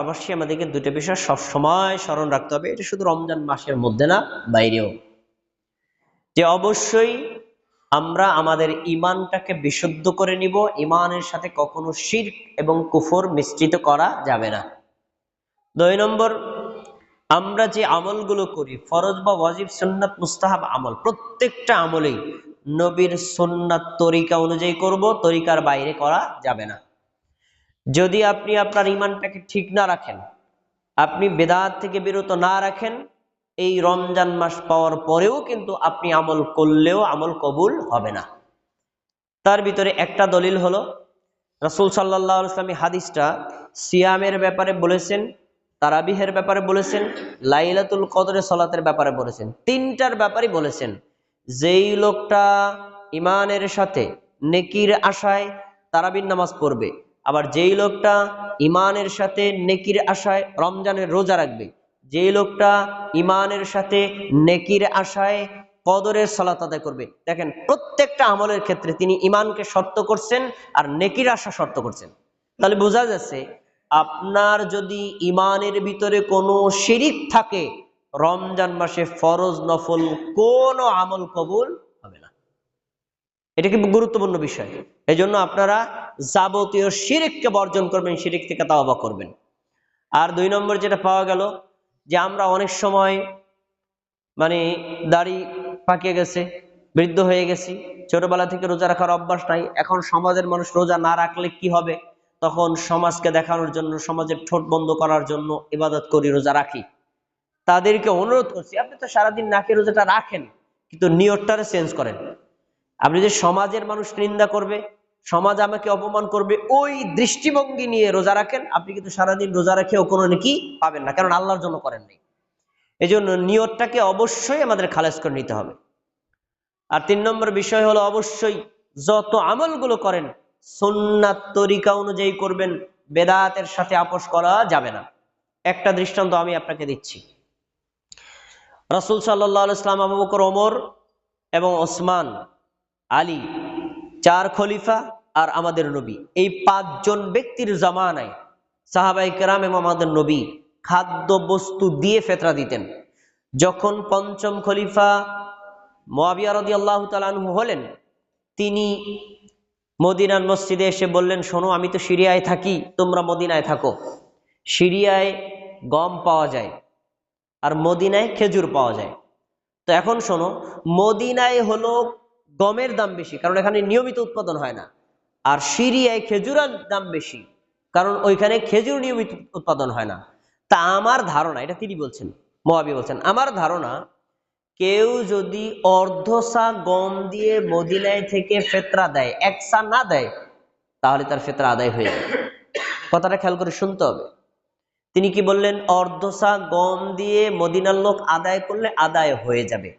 অবশ্যই আমাদেরকে দুটো বিষয় সবসময় স্মরণ রাখতে হবে। এটা শুধু রমজান মাসের মধ্যে না, বাইরেও। যে অবশ্যই আমরা আমাদের ইমানটাকে বিশুদ্ধ করে নিব ইমানের সাথে কখনো শির এবং কুফর মিশ্রিত করা যাবে না। দুই নম্বর, আমরা যে আমলগুলো করি, ফরজ বা ওয়াজিব, সুন্নাত, মুস্তাহাব আমল, প্রত্যেকটা আমলেই নবীর সুন্নাত তরিকা অনুযায়ী করব, তরিকার বাইরে করা যাবে না। যদি আপনি আপনার ইমানটাকে ঠিক না রাখেন, আপনি বেদাত থেকে বিরত না রাখেন, এই রমজান মাস পাওয়ার পরেও কিন্তু আপনি আমল করলেও আমল কবুল হবে না। তার ভিতরে একটা দলিল হলো, রাসুল সাল্লাহ ইসলামী হাদিসটা সিয়ামের ব্যাপারে বলেছেন, তারাবিহের ব্যাপারে বলেছেন, লাইলাতুল কদরে সলাতের ব্যাপারে বলেছেন। তিনটার ব্যাপারে বলেছেন, যেই লোকটা ইমানের সাথে নেকির আশায় তারাবির নামাজ পড়বে আবার যেই লোকটা ইমানের সাথে নেকির আশায় রমজানের রোজা রাখবে, যেই লোকটা ইমানের সাথে নেকির আশায় কদরের সলাত আদায় করবে, দেখেন প্রত্যেকটা আমলের ক্ষেত্রে তিনি ইমানকে শর্ত করছেন আর নেকির আশা শর্ত করছেন। তাহলে বোঝা যাচ্ছে আপনার যদি ইমানের ভিতরে কোনো শিরিক থাকে, রমজান মাসে ফরজ নফল কোনো আমল কবুল এটা কিন্তু গুরুত্বপূর্ণ বিষয়। এই জন্য আপনারা যাবতীয় শিরিককে বর্জন করবেন, শিরিক থেকে তাওবা করবেন। আর দুই নম্বর যেটা পাওয়া গেল, যে আমরা অনেক সময় মানে দাড়ি পাকিয়ে গেছে, বৃদ্ধ হয়ে গেছি, ছোটবেলা থেকে রোজা রাখার অভ্যাস নাই, এখন সমাজের মানুষ রোজা না রাখলে কি হবে? তখন সমাজকে দেখানোর জন্য, সমাজের ঠোঁট বন্ধ করার জন্য ইবাদত করি, রোজা রাখি। তাদেরকে অনুরোধ করছি, আপনি তো সারাদিন নাকি রোজাটা রাখেন, কিন্তু নিয়তটারে চেঞ্জ করেন। আপনি যে সমাজের মানুষ নিন্দা করবে, সমাজ আমাকে অপমান করবে, ওই দৃষ্টিভঙ্গি নিয়ে রোজা রাখেন, আপনি কিন্তু সারাদিন রোজা রেখেও কোনো নাকি পাবেন না, কারণ আল্লাহর জন্য করেন নাই। এই জন্য নিয়তটাকে অবশ্যই আমাদের খালেজ করে নিতে হবে। আর তিন নম্বর বিষয় হলো অবশ্যই যত আমলগুলো করেন, সুন্নাত তরিকা অনুযায়ী করবেন, বেদাতের সাথে আপোষ করা যাবে না। একটা দৃষ্টান্ত আমি আপনাকে দিচ্ছি। রাসুল সাল্লাহ ইসলাম আবু বকর, ওমর এবং ওসমান আলী, চার খলিফা আর আমাদের নবী। এই পাঁচজন ব্যক্তির জামানায় সাহাবাই কেরাম এবং আমাদের নবী খাদ্য বস্তু দিয়ে ফেতরা দিতেন। যখন পঞ্চম খলিফা মোয়াবিয়া আল্লাহ তালু হলেন, তিনি মদিনার মসজিদে এসে বললেন, শোনো, আমি তো সিরিয়ায় থাকি, তোমরা মদিনায় থাকো। সিরিয়ায় গম পাওয়া যায় আর মদিনায় খেজুর পাওয়া যায়। তো এখন শোনো, মদিনায় হলো গমের দাম বেশি, কারণ এখানে নিয়মিত উৎপাদন হয় না। আর সিরিয়ায় খেজুরের দাম বেশি, কারণ ওইখানে খেজুর নিয়মিত উৎপাদন হয় না। তা আমার ধারণা, এটা তিনি বলছেন, মহাবি বলছেন, আমার ধারণা কেউ যদি অর্ধসা গম দিয়ে মদিনায় থেকে ফেতরা দেয় একসা না দেয়, তাহলে তার ফেতরা আদায় হয়ে যাবে। কথাটা খেয়াল করে শুনতে হবে। তিনি কি বললেন অর্ধসা গম দিয়ে মদিনার লোক আদায় করলে আদায় হয়ে যাবে।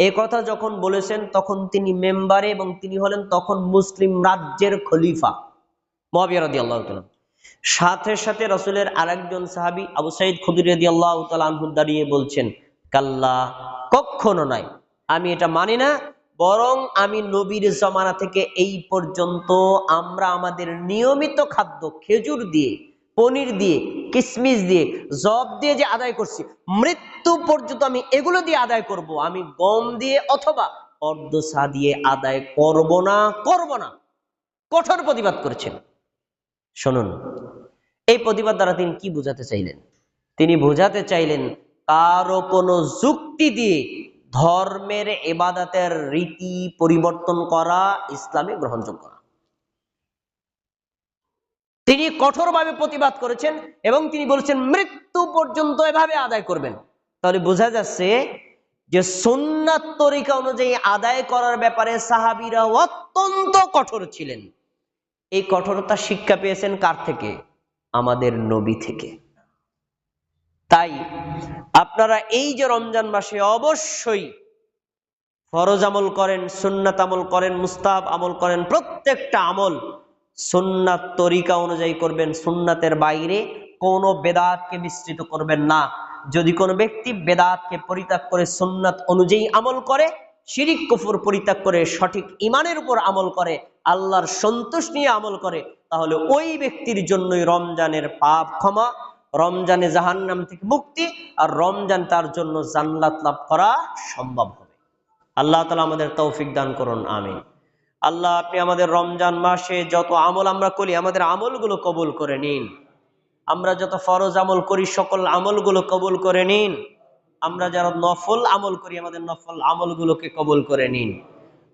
এ কথা যখন বলেছেন, তখন তিনি মেম্বারে এবং তিনি হলেন তখন মুসলিম রাজ্যের খলিফা। মহাবিয়ারদি সাথে সাথে রসুলের আরেকজন সাহাবি আবু সাইদ খুদিরদি আল্লাহ দাঁড়িয়ে বলছেন, কাল্লা কখনো নয় আমি এটা মানি না, বরং আমি নবীর জমানা থেকে এই পর্যন্ত আমরা আমাদের নিয়মিত খাদ্য খেজুর দিয়ে পনির দিয়ে, কিসমিস দিয়ে, জব দিয়ে যে আদায় করছি, মৃত্যু পর্যন্ত আমি এগুলো দিয়ে আদায় করব। আমি গম দিয়ে অথবা অর্ধসা দিয়ে আদায় করব না করব না। কঠোর প্রতিবাদ করেছেন। শুনুন, এই প্রতিবাদ দ্বারা তিনি কি বোঝাতে চাইলেন? তিনি বোঝাতে চাইলেন, কারও কোনো যুক্তি দিয়ে ধর্মের এবাদাতের রীতি পরিবর্তন করা, ইসলামে গ্রহণযোগ্য তিনি কঠোরভাবে প্রতিবাদ করেছেন এবং তিনি বলেছেন, মৃত্যু পর্যন্ত এভাবে আদায় করবেন। তাহলে বোঝা যাচ্ছে যে সুন্নাত তরিকা অনুযায়ী আদায় করার ব্যাপারে সাহাবিরা অত্যন্ত কঠোর ছিলেন। এই কঠোরতা শিক্ষা পেয়েছেন কার থেকে? আমাদের নবী থেকে। তাই আপনারা এই যে রমজান মাসে অবশ্যই ফরজ আমল করেন, সুন্নাত আমল করেন মুস্তাব আমল করেন, প্রত্যেকটা আমল সুন্নাত তরিকা অনুযায়ী করবেন, সুন্নাতের বাইরে কোনো বেদাতকে মিশ্রিত করবেন না। যদি কোনো ব্যক্তি বেদাতকে পরিত্যাগ করে সুন্নাত অনুযায়ী আমল করে, শিরিক, কুফুর পরিত্যাগ করে, সঠিক ইমানের উপর আমল করে, আল্লাহর সন্তোষ নিয়ে আমল করে, তাহলে ওই ব্যক্তির জন্যই রমজানের পাপ ক্ষমা, রমজানে জাহান্নাম থেকে মুক্তি আর রমজান তার জন্য জান্নাত লাভ করা সম্ভব হবে। আল্লাহ তালা আমাদের তৌফিক দান করুন, আমিন। আল্লাহ, আপনি আমাদের রমজান মাসে যত আমল আমরা করি, আমাদের আমলগুলো কবুল করে নিন। আমরা যত ফরজ আমল করি, সকল আমলগুলো কবুল করে নিন। আমরা যারা নফল আমল করি, আমাদের নফল আমলগুলোকে কবুল করে নিন।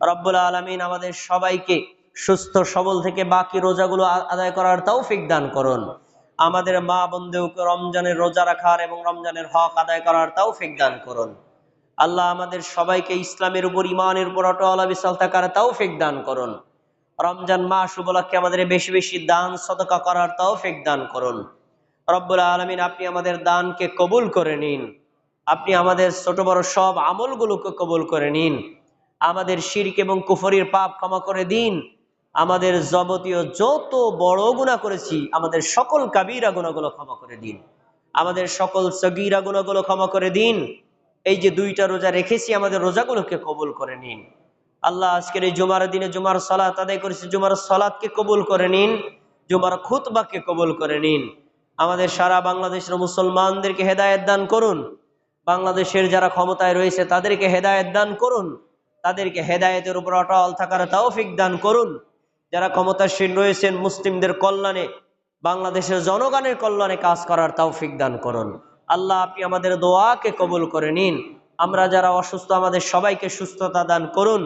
রব্বুল আলমিন আমাদের সবাইকে সুস্থ, সবল থেকে বাকি রোজাগুলো আদায় করার তৌফিক দান করুন। আমাদের মা বন্ধুকে রমজানের রোজা রাখার এবং রমজানের হক আদায় করার তৌফিক দান করুন। আল্লাহ আমাদের সবাইকে ইসলামের উপর ইমানের উপর অটল বিশাল থাকার তৌফিক দান করুন। রমজান মাস উপলক্ষে আমাদের বেশি বেশি দান, সদকা করার তৌফিক দান করুন। রব্বুল আলমিন, আপনি আমাদের দানকে কবুল করে নিন। আপনি আমাদের ছোট বড় সব আমলগুলোকে কবুল করে নিন। আমাদের শিরক এবং কুফরির পাপ ক্ষমা করে দিন। আমাদের যাবতীয় যত বড় গুণা করেছি, আমাদের সকল কাবিরা গুণাগুলো ক্ষমা করে দিন। আমাদের সকল সগিরা গুণাগুলো ক্ষমা করে দিন। এই যে দুইটা রোজা রেখেছি, আমাদের রোজাগুলোকে কবুল করে নিন। আল্লাহ আজকের এই জুমার দিনে জুমার সালাত আদায় করেছি, জুমার সালাদকে কবুল করে নিন, জুমার খুতবাকে কবুল করে নিন। আমাদের সারা বাংলাদেশের মুসলমানদেরকে হেদায়েত দান করুন। বাংলাদেশের যারা ক্ষমতায় রয়েছে, তাদেরকে হেদায়েত দান করুন। তাদেরকে হেদায়েতের উপর অটল থাকার তৌফিক দান করুন। যারা ক্ষমতাসীন রয়েছেন, মুসলিমদের কল্যাণে, বাংলাদেশের জনগণের কল্যাণে কাজ করার তৌফিক দান করুন। আল্লাহ আপনি আমাদের দোয়াকে কবুল করে নিন আমরা যারা অসুস্থ আমাদের সবাইকে সুস্থতা দান করুন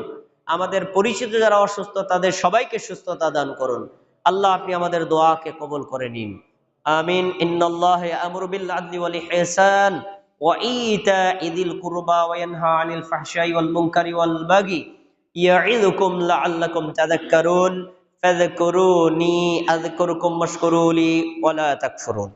আমাদের পরিচিত যারা অসুস্থ তাদের সবাইকে সুস্থতা দান করুন আল্লাহ আপনি আমাদের দোয়াকে কবুল করে নিন আমিন ইন্নাল্লাহ আমরু বিল আদলি ওয়াল ইহসান وإيتاء ذي القربى وينهى عن الفحشاء والمنكر والبغي يعظكم لعلكم تذكرون فاذكروني أذكركم واشكروا لي ولا تكفرون